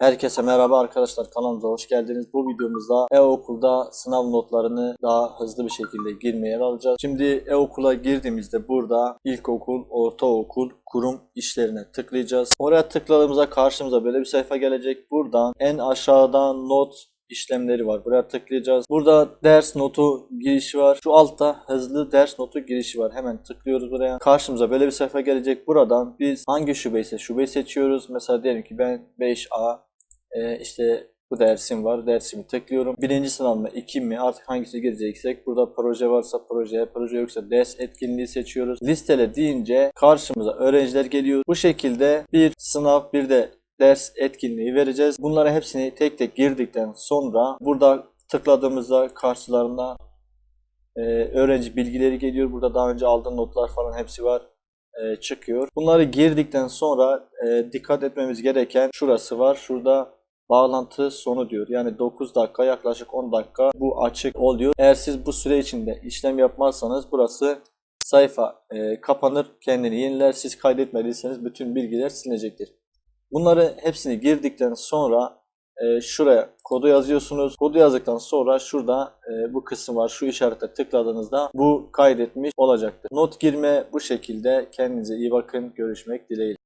Herkese merhaba arkadaşlar kanalımıza hoş geldiniz. Bu videomuzda e-okulda sınav notlarını daha hızlı bir şekilde girmeye alacağız. Şimdi e-okula girdiğimizde burada ilkokul, ortaokul, kurum işlerine tıklayacağız. Oraya tıkladığımızda karşımıza böyle bir sayfa gelecek. Buradan en aşağıdan not işlemleri var. Buraya tıklayacağız. Burada ders notu girişi var. Şu altta hızlı ders notu girişi var. Hemen tıklıyoruz buraya. Karşımıza böyle bir sayfa gelecek. Buradan biz hangi şubeyse şubeyi seçiyoruz. Mesela diyelim ki ben 5A e, işte bu dersim var. Dersimi tıklıyorum. Birinci sınav mı, iki mi artık hangisi gireceksek. Burada proje varsa proje, proje yoksa ders etkinliği seçiyoruz. Listele deyince karşımıza öğrenciler geliyor. Bu şekilde bir sınav bir de ders etkinliği vereceğiz. Bunlara hepsini tek tek girdikten sonra burada tıkladığımızda karşılarına e, öğrenci bilgileri geliyor. Burada daha önce aldığım notlar falan hepsi var e, çıkıyor. Bunları girdikten sonra e, dikkat etmemiz gereken şurası var. Şurada bağlantı sonu diyor. Yani 9 dakika yaklaşık 10 dakika bu açık oluyor. Eğer siz bu süre içinde işlem yapmazsanız burası sayfa e, kapanır kendini yeniler. Siz kaydetmediyseniz bütün bilgiler silinecektir. Bunları hepsini girdikten sonra e, şuraya kodu yazıyorsunuz. Kodu yazdıktan sonra şurada e, bu kısım var. Şu işarete tıkladığınızda bu kaydetmiş olacaktır. Not girme bu şekilde. Kendinize iyi bakın. Görüşmek dileğiyle.